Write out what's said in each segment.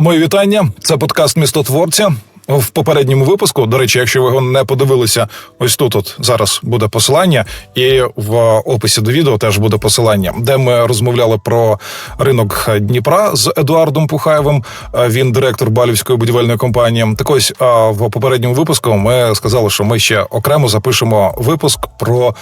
Мої вітання. Це подкаст містотворця. В попередньому випуску, до речі, якщо ви його не подивилися, ось тут от зараз буде посилання, і в описі до відео теж буде посилання, де ми розмовляли про ринок Дніпра з Едуардом Пухаєвим. Е, Він директор Балівської будівельної компанії. Так ось в попередньому випуску ми сказали, що ми ще окремо запишемо випуск про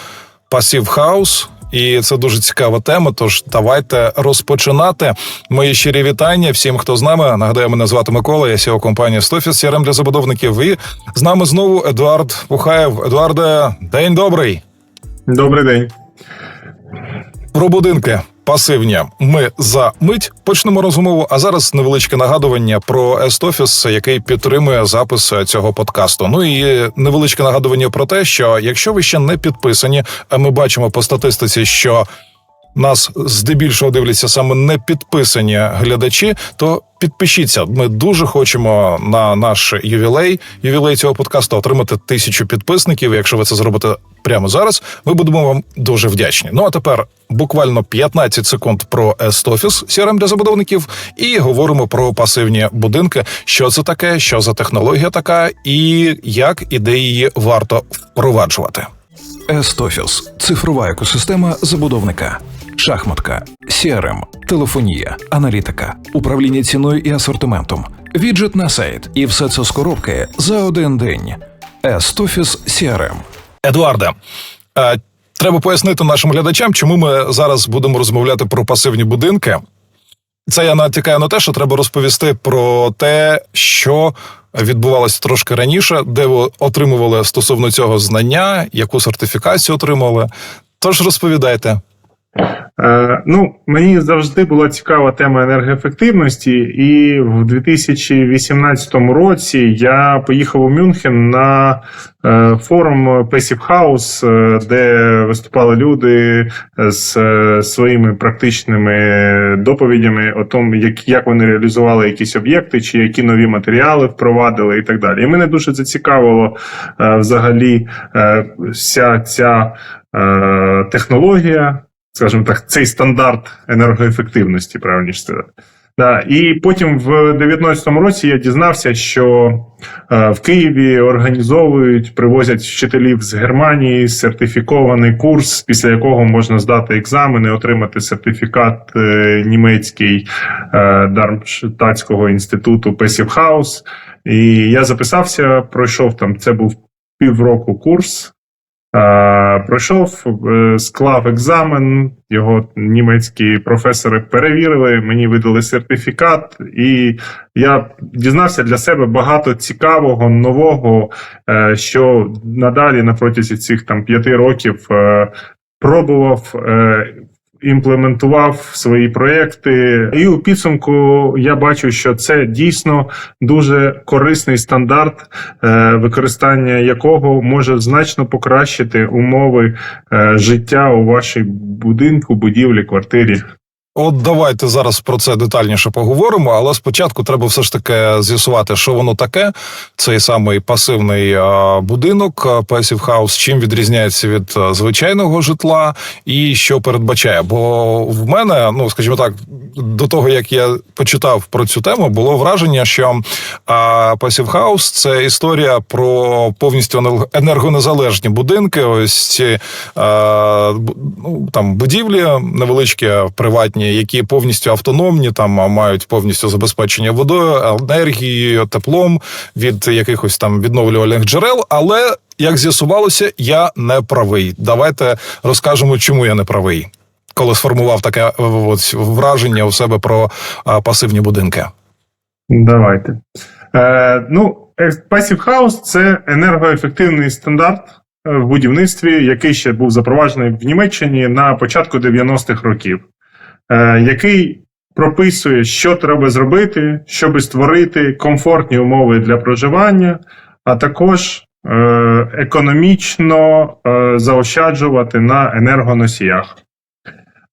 пасів хаус. І це дуже цікава тема. Тож давайте розпочинати. Мої щирі вітання всім, хто з нами. Нагадаю, мене звати Микола. Я сіо компанії Стофіс CRM для забудовників. І з нами знову Едуард Пухаєв. Едуарде, день добрий. Добрий день. Про будинки пасивні. Ми за мить почнемо розмову. А зараз невеличке нагадування про Естофіс, який підтримує запис цього подкасту. Ну і невеличке нагадування про те, що якщо ви ще не підписані, ми бачимо по статистиці, що нас здебільшого дивляться саме не підписані глядачі, то підпишіться. Ми дуже хочемо на наш ювілей, ювілей цього подкасту отримати тисячу підписників. Якщо ви це зробите прямо зараз, ми будемо вам дуже вдячні. Ну а тепер буквально 15 секунд про Естофіс CRM для забудовників, і говоримо про пасивні будинки. Що це таке, що за технологія така, і як і де її варто впроваджувати. Естофіс цифрова екосистема забудовника, шахматка, CRM, телефонія, аналітика, управління ціною і асортиментом, віджит на сайт, і все це з коробки за один день. Естофіс CRM. Едуарде, е, треба пояснити нашим глядачам, чому ми зараз будемо розмовляти про пасивні будинки. Це я натякаю на те, що треба розповісти про те, що відбувалося трошки раніше, де ви отримували стосовно цього знання, яку сертифікацію отримали. Тож розповідайте. Е, ну, мені завжди була цікава тема енергоефективності, і в 2018 році я поїхав у Мюнхен на е, форум Passive House, е, де виступали люди з своїми практичними доповідями о тому, як, вони реалізували якісь об'єкти, чи які нові матеріали впровадили, і так далі. І мене дуже зацікавило взагалі вся ця технологія скажімо так, цей стандарт енергоефективності, правильніше сказати. Да, і потім в 2019 році я дізнався, що е, в Києві організовують, привозять вчителів з Германії сертифікований курс, після якого можна здати екзамени, отримати сертифікат е, німецький е, Дармштадтського інституту House. І я записався, пройшов там. Це був півроку курс. Пройшов, е, склав екзамен, його німецькі професори перевірили, мені видали сертифікат, і я дізнався для себе багато цікавого, нового, е, що надалі на протязі цих там п'яти років е, пробував. Імплементував свої проекти, і у підсумку я бачу, що це дійсно дуже корисний стандарт, е, використання якого може значно покращити умови е, життя у вашій будинку, будівлі, квартирі. От давайте зараз про це детальніше поговоримо, але спочатку треба все ж таки з'ясувати, що воно таке. Цей самий пасивний будинок, а, Passive House, чим відрізняється від звичайного житла і що передбачає. Бо в мене, ну скажімо так, до того як я почитав про цю тему, було враження, що Passive House – це історія про повністю енерго- енергонезалежні будинки. Ось ці ну, там будівлі невеличкі, приватні, які повністю автономні, там мають повністю забезпечення водою, енергією, теплом від якихось там відновлювальних джерел. Але як з'ясувалося, я не правий. Давайте розкажемо, чому я не правий, коли сформував таке е, ось, враження у себе про а, пасивні будинки. Давайте. Е, ну, е, Passive House – це енергоефективний стандарт е, в будівництві, який ще був запроваджений в Німеччині на початку 90-х років, е, який прописує, що треба зробити, щоб створити комфортні умови для проживання, а також е, економічно е, заощаджувати на енергоносіях.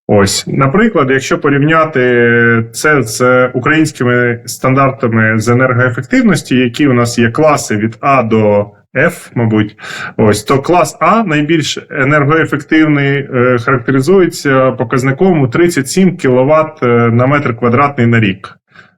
Ось, наприклад, якщо порівняти це з українськими стандартами з енергоефективності, які у нас є класи від А до F, мабуть, ось то клас А найбільш енергоефективний е, характеризується показником у 37 кВт на метр квадратний на рік.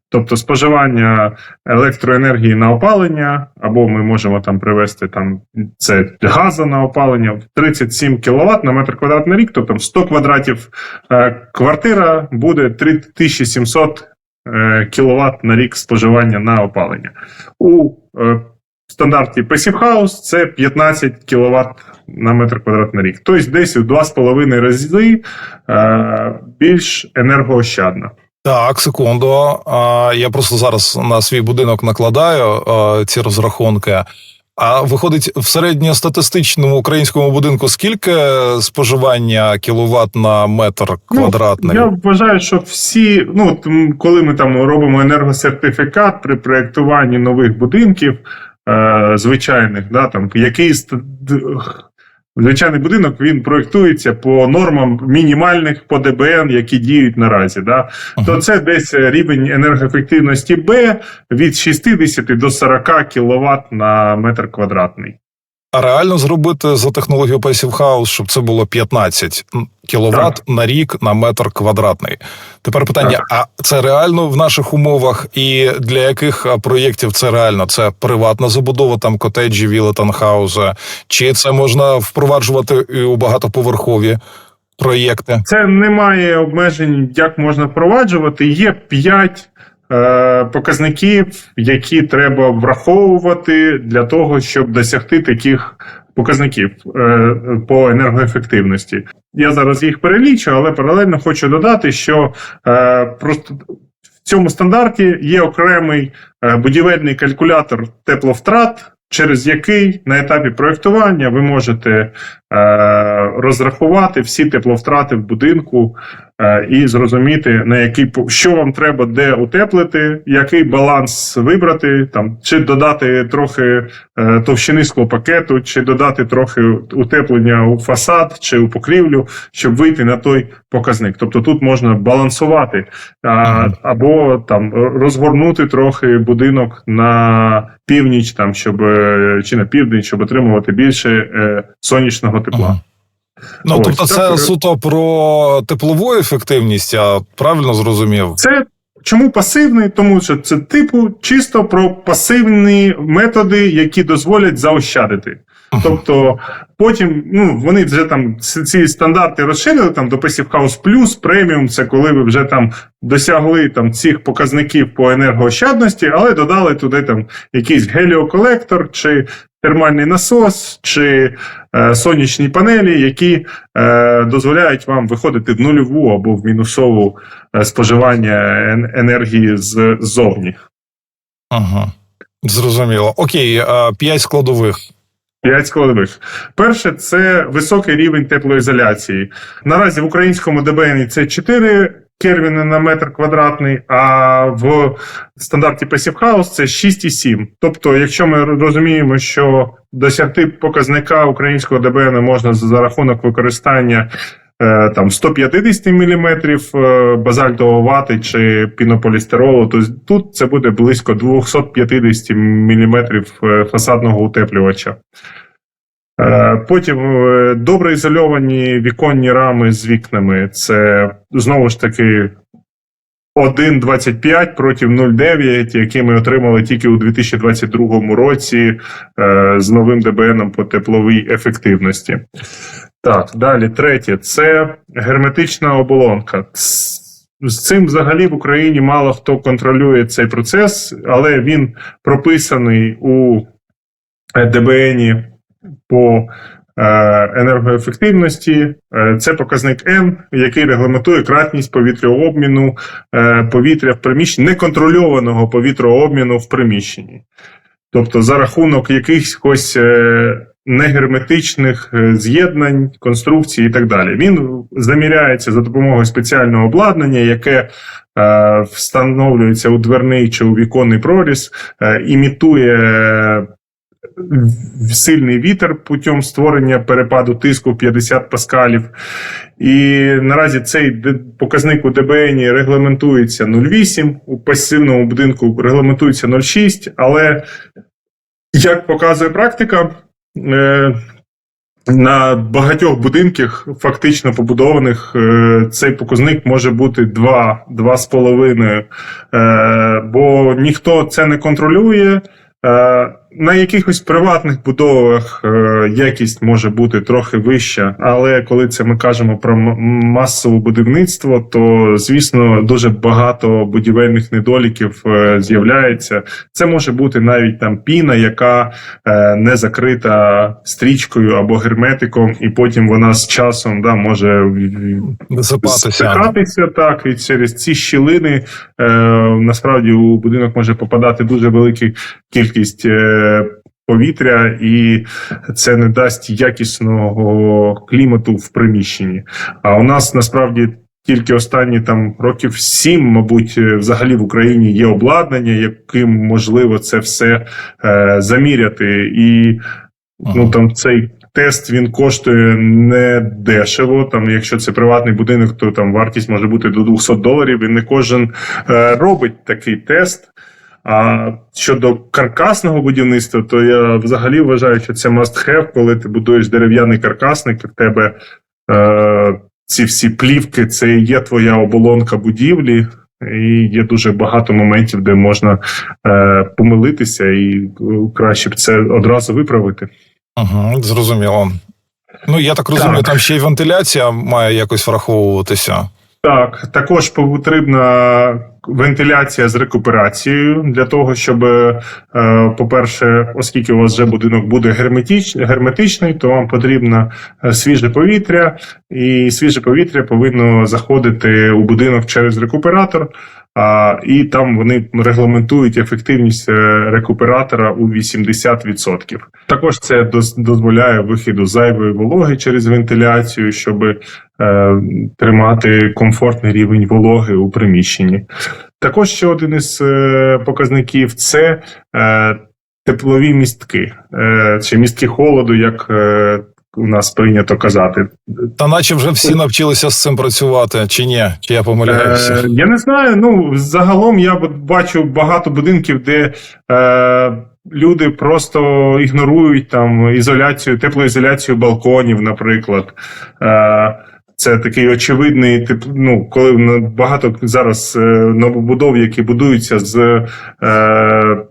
Тобто споживання електроенергії на опалення, або ми можемо там привести там це газу на опалення в 37 кВт на метр квадратний рік, тобто 100 квадратів е, квартира буде 3700 е, кВт на рік споживання на опалення. У е, стандарті Passive House це 15 кВт на метр квадратний рік. Тобто десь у 2,5 рази е, більш енергоощадно. Так, секунду. Я просто зараз на свій будинок накладаю а, ці розрахунки. А виходить, в середньостатистичному українському будинку скільки споживання кіловат на метр квадратний? Ну, я вважаю, що всі, ну коли ми там робимо енергосертифікат при проєктуванні нових будинків, е, звичайних, да, там який звичайний будинок він проєктується по нормам мінімальних по ДБН, які діють наразі. Да, то це десь рівень енергоефективності Б від 60 до 40 кВт на метр квадратний. А реально зробити за технологією Passive House, щоб це було 15 кіловат на рік на метр квадратний. Тепер питання: а це реально в наших умовах, і для яких проєктів це реально? Це приватна забудова, там котеджі, віли, танхаузи, чи це можна впроваджувати і у багатоповерхові проєкти? Це немає обмежень, як можна впроваджувати. Є п'ять е, показників, які треба враховувати для того, щоб досягти таких показників е, по енергоефективності. Я зараз їх перелічу, але паралельно хочу додати, що е, просто в цьому стандарті є окремий е, будівельний калькулятор тепловтрат. Через який на етапі проєктування ви можете е, розрахувати всі тепловтрати в будинку е, і зрозуміти, на який що вам треба де утеплити, який баланс вибрати, там чи додати трохи е, товщини склопакету, чи додати трохи утеплення у фасад чи у покрівлю, щоб вийти на той показник. Тобто тут можна балансувати або там розгорнути трохи будинок на північ, там щоб е, чи на південь, щоб отримувати більше е, сонячного тепла. Ага. Ну, Ось, тобто, це так, суто про теплову ефективність, я правильно зрозумів? Це чому пасивний? Тому що це типу чисто про пасивні методи, які дозволять заощадити. Тобто потім ну, вони вже там ці- ці стандарти розширили там до Passive House Plus, преміум, це коли ви вже там досягли там цих показників по енергоощадності, але додали туди там якийсь геліоколектор чи термальний насос, чи е, сонячні панелі, які е, дозволяють вам виходити в нульову або в мінусову е, споживання ен- енергії ззовні. Ага. Зрозуміло. Окей, а, п'ять складових. П'ять складових. Перше це високий рівень теплоізоляції. Наразі в українському ДБН це 4 кервіни на метр квадратний, а в стандарті House це 6,7. Тобто, якщо ми розуміємо, що досягти показника українського ДБН можна за рахунок використання е, там 150 мм базальтового вати чи пінополістиролу, то тут це буде близько 250 мм фасадного утеплювача. Е, Потім е, добре ізольовані віконні рами з вікнами. Це знову ж таки 1,25 проти 0,9, які ми отримали тільки у 2022 році е, з новим ДБНом по тепловій ефективності. Так, далі третє це герметична оболонка. З цим взагалі в Україні мало хто контролює цей процес, але він прописаний у ДБНі по е, енергоефективності. Е, Це показник N, який регламентує кратність повітряобміну е, повітря в приміщенні, неконтрольованого повітряобміну в приміщенні. Тобто за рахунок якихось негерметичних з'єднань, конструкцій і так далі. Він заміряється за допомогою спеціального обладнання, яке встановлюється у дверний чи у віконний проріз, імітує сильний вітер путем створення перепаду тиску 50 паскалів. І наразі цей показник у ДБН регламентується 0,8, у пасивному будинку регламентується 0,6, але як показує практика, е, на багатьох будинках, фактично побудованих, е, цей показник може бути 2, 2,5, е, бо ніхто це не контролює. На якихось приватних будовах е, якість може бути трохи вища, але коли це ми кажемо про масове будівництво, то звісно дуже багато будівельних недоліків е, з'являється. Це може бути навіть там піна, яка е, не закрита стрічкою або герметиком, і потім вона з часом да, може стикатися так, і через ці щілини е, насправді у будинок може попадати дуже велика кількість е, повітря, і це не дасть якісного клімату в приміщенні. А у нас насправді. Тільки останні там років сім, мабуть, е, взагалі в Україні є обладнання, яким можливо це все е, заміряти. І ну там цей тест він коштує не дешево. Там, якщо це приватний будинок, то там вартість може бути до 200 доларів. І не кожен е, робить такий тест. А щодо каркасного будівництва, то я взагалі вважаю, що це must have, коли ти будуєш дерев'яний каркасник, в тебе е, ці всі плівки, це і є твоя оболонка будівлі. І є дуже багато моментів, де можна е, помилитися, і е, краще б це одразу виправити. Угу, зрозуміло. Ну, я так розумію, Так. там ще й вентиляція має якось враховуватися. Так, також потрібна вентиляція з рекуперацією для того, щоб, е, по-перше, оскільки у вас вже будинок буде герметич, герметичний, то вам потрібно е, свіже повітря, і свіже повітря повинно заходити у будинок через рекуператор. І там вони регламентують ефективність е, рекуператора у 80%. Також це доз- дозволяє вихіду зайвої вологи через вентиляцію, щоб е, тримати комфортний рівень вологи у приміщенні. Також ще один із е, показників це теплові містки, чи містки холоду, як у нас прийнято казати. Та наче вже всі навчилися з цим працювати, чи ні? Чи я помиляюся? Е, я не знаю. Ну загалом я бачу багато будинків, де е, люди просто ігнорують там ізоляцію, теплоізоляцію балконів, наприклад. Е, це такий очевидний тип. Ну, коли багато зараз е, новобудов, які будуються з е,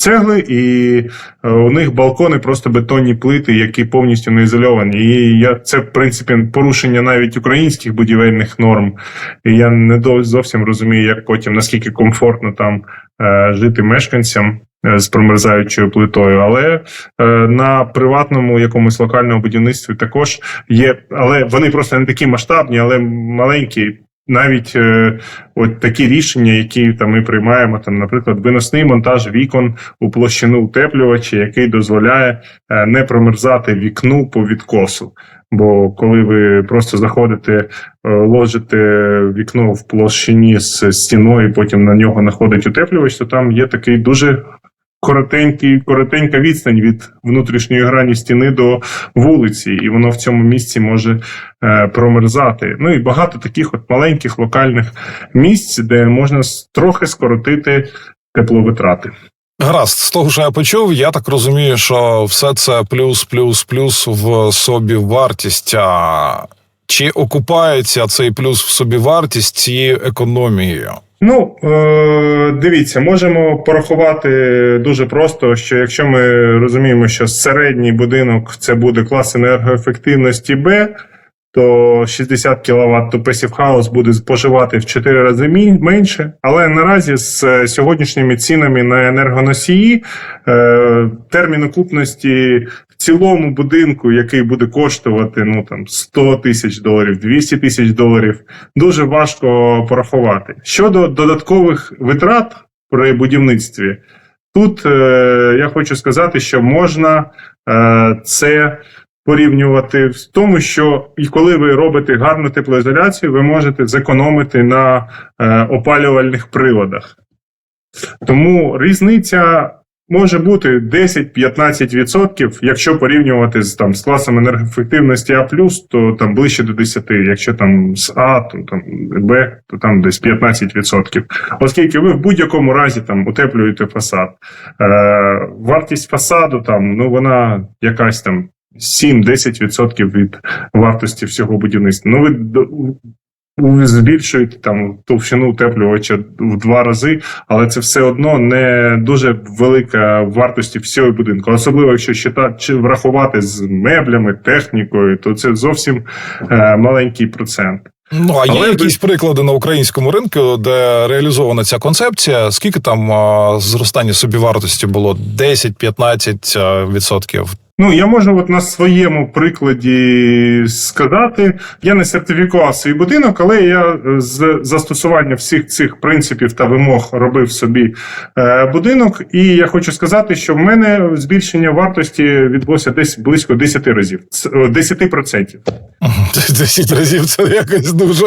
цегли, і е, у них балкони просто бетонні плити, які повністю не ізольовані. І я це в принципі порушення навіть українських будівельних норм. І я не зовсім розумію, як потім наскільки комфортно там е, жити мешканцям. е, З промерзаючою плитою, але е, на приватному якомусь локальному будівництві також є, але вони просто не такі масштабні, але маленькі. Навіть е, от такі рішення, які там ми приймаємо, там, наприклад, виносний монтаж вікон у площину утеплювача, який дозволяє е, не промерзати вікну по відкосу. Бо коли ви просто заходите, е, ложите вікно в площині з стіною, потім на нього находить утеплювач, то там є такий дуже коротенький, коротенька відстань від внутрішньої грані стіни до вулиці, і воно в цьому місці може е, промерзати. Ну і багато таких от маленьких локальних місць, де можна трохи скоротити тепловитрати. Гаразд, з того, що я почув, я так розумію, що все це плюс, плюс, плюс в собі вартість. Чи окупається цей плюс в собі вартість цією економією? Ну, е, дивіться, можемо порахувати дуже просто, що якщо ми розуміємо, що середній будинок це буде клас енергоефективності Б, то 60 кВт Passive House буде споживати в 4 рази менше. Але наразі з е, сьогоднішніми цінами на енергоносії е, термін окупності в цілому будинку, який буде коштувати ну там 100 тисяч доларів, 200 тисяч доларів, дуже важко порахувати. Щодо додаткових витрат при будівництві, тут е, я хочу сказати, що можна це порівнювати в тому, що коли ви робите гарну теплоізоляцію, ви можете зекономити на е, опалювальних приладах. Тому різниця може бути 10-15%, якщо порівнювати з там з класом енергоефективності А+, то там ближче до 10%. Якщо там з А, то там Б, то там десь 15%. Оскільки ви в будь-якому разі там утеплюєте фасад. Е, вартість фасаду там, ну вона якась там 7-10% від вартості всього будівництва. Ну, ви ви збільшуєте там товщину утеплювача в два рази, але це все одно не дуже велика вартості всього будинку. Особливо, якщо считати, чи врахувати з меблями, технікою, то це зовсім е, маленький процент. Ну а є Але ви- якісь приклади на українському ринку, де реалізована ця концепція? Скільки там а, зростання собівартості було? 10-15% відсотків? Ну, я можу от на своєму прикладі сказати, я не сертифікував свій будинок, але я е, з застосування всіх цих принципів та вимог робив собі е, будинок. І я хочу сказати, що в мене збільшення вартості відбулося десь близько 10 разів, Ц- о, 10%. 10 разів це якось дуже.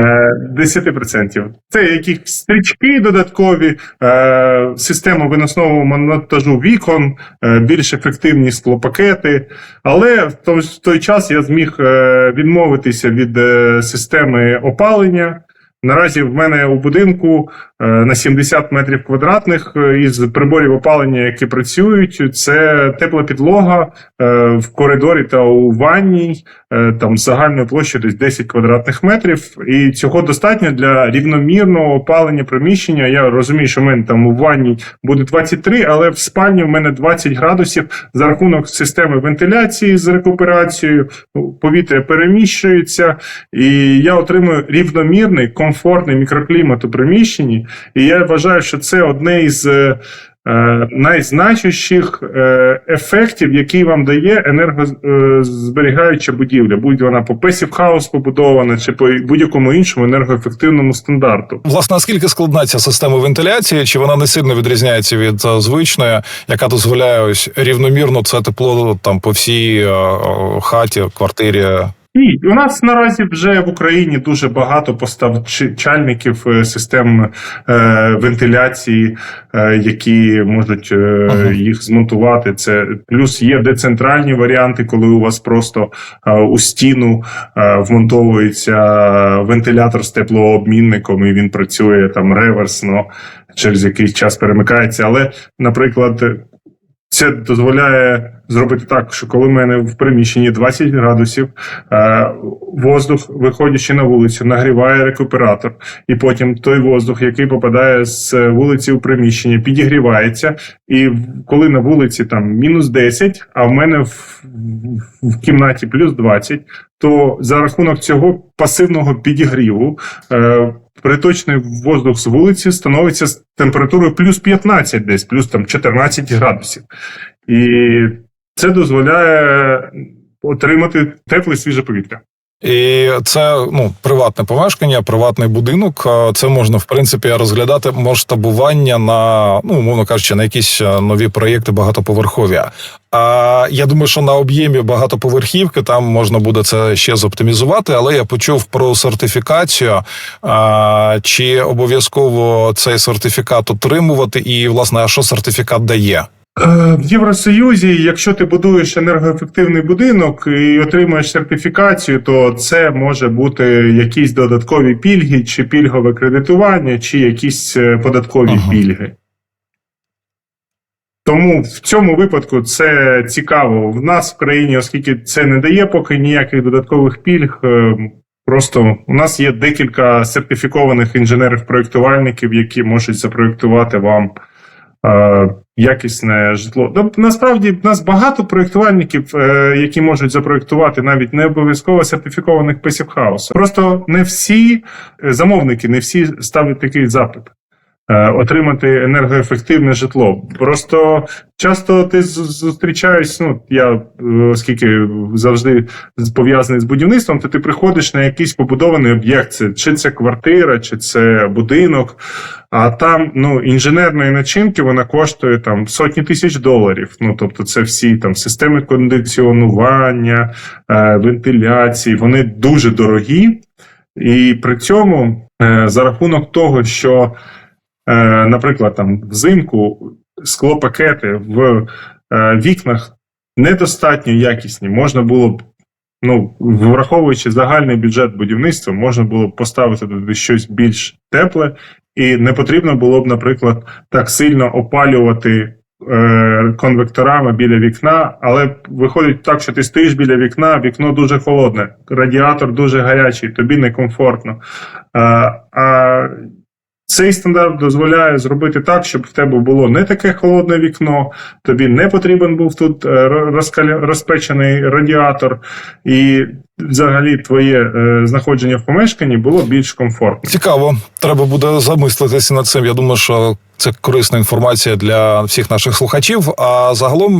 Е, 10%. Це якісь стрічки додаткові, е, система виносного монтажу вікон, е, більш ефективні склопакети. Але в той, час я зміг е, відмовитися від е, системи опалення. Наразі в мене у будинку е, на 70 метрів квадратних е, із приборів опалення, які працюють, це тепла підлога е, в коридорі та у ванній, е, там з загальною площею десь 10 квадратних метрів. І цього достатньо для рівномірного опалення приміщення. Я розумію, що в мене там у ванній буде 23, але в спальні в мене 20 градусів за рахунок системи вентиляції з рекуперацією. ну, Повітря переміщується, і я отримую рівномірний, комфортний мікроклімат у приміщенні. І я вважаю, що це одне із е, е, найзначущих е, ефектів, який вам дає енергозберігаюча будівля, будь вона по Passive House побудована чи по будь-якому іншому енергоефективному стандарту. Власне, наскільки складна ця система вентиляції? Чи вона не сильно відрізняється від е, звичної, яка дозволяє ось рівномірно це тепло там по всій хаті, квартирі? Ні, у нас наразі вже в Україні дуже багато постачальників е, систем е, вентиляції, е, які можуть їх змонтувати. Це плюс є децентральні варіанти, коли у вас просто у стіну вмонтовується вентилятор з теплообмінником, і він працює там реверсно, через якийсь час перемикається. Але, наприклад, це дозволяє зробити так, що коли в мене в приміщенні 20 градусів, е, воздух, виходячи на вулицю, нагріває рекуператор, і потім той воздух, який попадає з вулиці у приміщення, підігрівається. І коли на вулиці там мінус 10, а в мене в, в, кімнаті плюс 20, то за рахунок цього пасивного підігріву. Е, Приточний воздух з вулиці становиться з температурою плюс 15 десь, плюс там 14 градусів. І це дозволяє отримати тепле свіже повітря. І це ну приватне помешкання, приватний будинок. Це можна в принципі розглядати масштабування на ну умовно кажучи, на якісь е, нові проєкти багатоповерхові. А я думаю, що на об'ємі багатоповерхівки там можна буде це ще зоптимізувати. Але я почув про сертифікацію. А, чи обов'язково цей сертифікат отримувати? І власне, а що сертифікат дає? Е, В Євросоюзі, якщо ти будуєш енергоефективний будинок і отримуєш сертифікацію, то це може бути якісь додаткові пільги, чи пільгове кредитування, чи якісь е, податкові Ага. пільги. Тому в цьому випадку це цікаво. В нас в країні, оскільки це не дає поки ніяких додаткових пільг. е, Просто у нас є декілька сертифікованих інженерів-проєктувальників, які можуть запроєктувати вам якісне житло. Ну, Насправді в нас багато проєктувальників, е, які можуть запроєктувати навіть не обов'язково сертифікованих писів хаосу. Просто не всі е, замовники, не всі ставлять такий запит. Е, Отримати енергоефективне житло. Просто часто ти з- зустрічаєш, ну я е, оскільки завжди пов'язаний з будівництвом, то ти приходиш на якийсь побудований об'єкт, чи це квартира, чи це будинок. А там ну інженерної начинки вона коштує там сотні тисяч доларів. Ну тобто, це всі там системи кондиціонування, е, вентиляції, вони дуже дорогі, і при цьому за рахунок того, що, наприклад, там взимку склопакети в е, вікнах недостатньо якісні, можна було б. Ну, враховуючи загальний бюджет будівництва, можна було б поставити туди щось більш тепле, і не потрібно було б, наприклад, так сильно опалювати е, конвекторами біля вікна, але виходить так, що ти стоїш біля вікна, вікно дуже холодне, радіатор дуже гарячий, тобі некомфортно. А, а цей стандарт дозволяє зробити так, щоб в тебе було не таке холодне вікно, тобі не потрібен був тут е, розпечений радіатор, і взагалі твоє е, знаходження в помешканні було більш комфортним. Цікаво, треба буде замислитися над цим. Я думаю, що це корисна інформація для всіх наших слухачів. А загалом,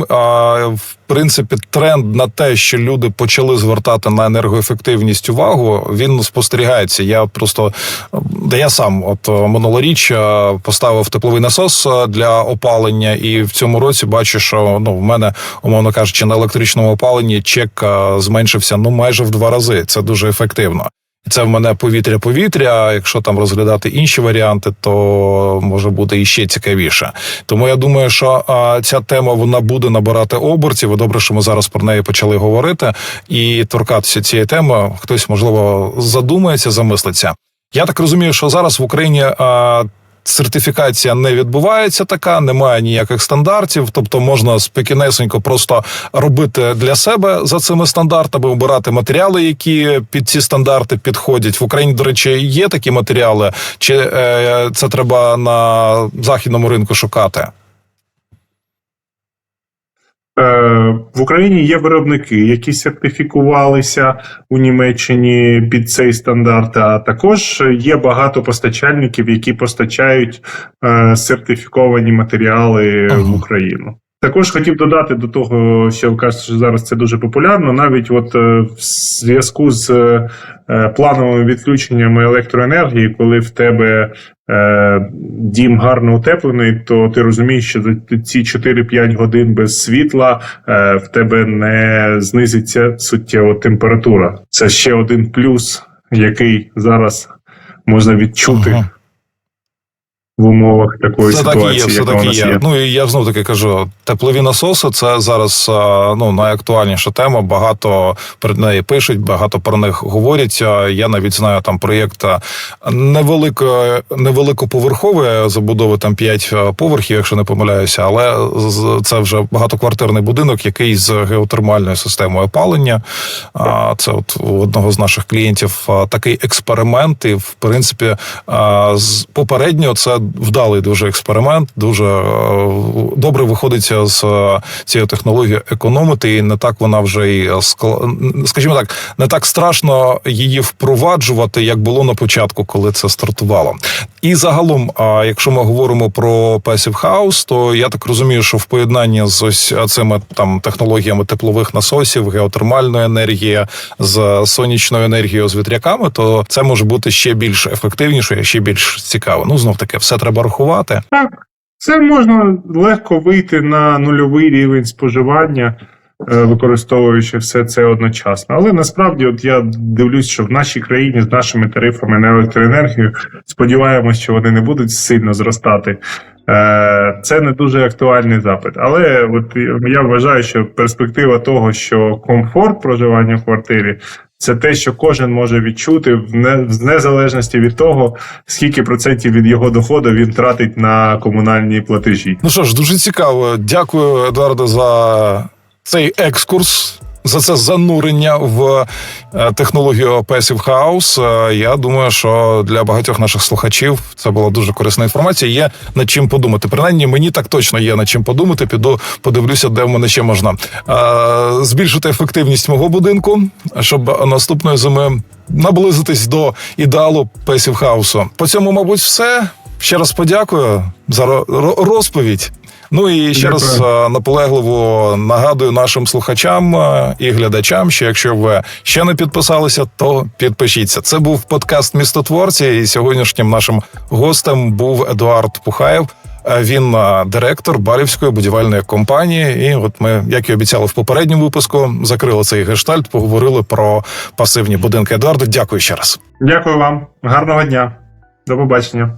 в принципі, тренд на те, що люди почали звертати на енергоефективність увагу, він спостерігається. Я просто де я сам, от е, минулоріч е, поставив тепловий насос е, для опалення, і в цьому році бачу, що ну в мене, умовно кажучи, на електричному опаленні чек зменшився ну майже в два рази. Це дуже ефективно. Це в мене повітря-повітря. А Якщо там розглядати інші варіанти, то може бути іще цікавіше. Тому я думаю, що а, ця тема вона буде набирати обертів. Добре, що ми зараз про неї почали говорити і торкатися цієї теми. Хтось можливо задумається, замислиться. Я так розумію, що зараз в Україні. А, Сертифікація не відбувається така, немає ніяких стандартів, тобто можна спекінесенько просто робити для себе за цими стандартами, обирати матеріали, які під ці стандарти підходять. В Україні, до речі, є такі матеріали, чи е, це треба на західному ринку шукати? Е, В Україні є виробники, які сертифікувалися у Німеччині під цей стандарт. А також є багато постачальників, які постачають е, сертифіковані матеріали в Україну. Також хотів додати до того, що ви кажете, що зараз це дуже популярно. Навіть от е, в зв'язку з е, плановими відключеннями електроенергії, коли в тебе е, дім гарно утеплений, то ти розумієш, що ці 4-5 годин без світла в тебе не знизиться суттєво температура. Це ще один плюс, який зараз можна відчути Ага. В умовах такої Все так і є, все так і є. є. Ну і я знов таки кажу: теплові насоси це зараз ну найактуальніша тема. Багато про неї пишуть, багато про них говорять. Я навіть знаю там проєкт а, невеликої невеликоповерхової забудови, там 5 поверхів, якщо не помиляюся, але це вже багатоквартирний будинок, який з геотермальною системою опалення. Це от у одного з наших клієнтів такий експеримент, і в принципі з попередньо це вдалий дуже експеримент. Дуже е, добре виходиться з е, цією технологією економити, і не так вона вже й скла- скажімо так, не так страшно її впроваджувати, як було на початку, коли це стартувало. І загалом, якщо ми говоримо про Passive House, то я так розумію, що в поєднанні з ось цими там технологіями теплових насосів, геотермальної енергії з сонячною енергією, з вітряками, то це може бути ще більш ефективніше, ще більш цікаво. Ну знов таки, все треба рахувати. Так, це можна легко вийти на нульовий рівень споживання, е, використовуючи все це одночасно. Але насправді, от я дивлюсь, що в нашій країні з нашими тарифами на електроенергію сподіваємось, що вони не будуть сильно зростати. Е, Це не дуже актуальний запит. Але от я вважаю, що перспектива того, що комфорт проживання в квартирі. Це те, що кожен може відчути в не в незалежності від того, скільки процентів від його доходу він тратить на комунальні платежі. Ну що ж, дуже цікаво. Дякую, Едуардо, за цей екскурс. За це занурення в е, технологію Passive House. Е, Я думаю, що для багатьох наших слухачів це була дуже корисна інформація. Є над чим подумати. Принаймні, мені так точно є над чим подумати. Піду подивлюся, де в мене ще можна е, збільшити ефективність мого будинку, щоб наступної зими наблизитись до ідеалу Passive House. По цьому, мабуть, все. Ще раз подякую за ро- ро- розповідь. Ну і ще Дякую. раз е, наполегливо нагадую нашим слухачам е, і глядачам, що якщо ви ще не підписалися, то підпишіться. Це був подкаст Містотворці, і сьогоднішнім нашим гостем був Едуард Пухаєв. Е, Він директор Балівської будівельної компанії. І от ми, як і обіцяли в попередньому випуску, закрили цей гештальт, поговорили про пасивні будинки. Едуарду, дякую ще раз. Дякую вам, гарного дня, до побачення.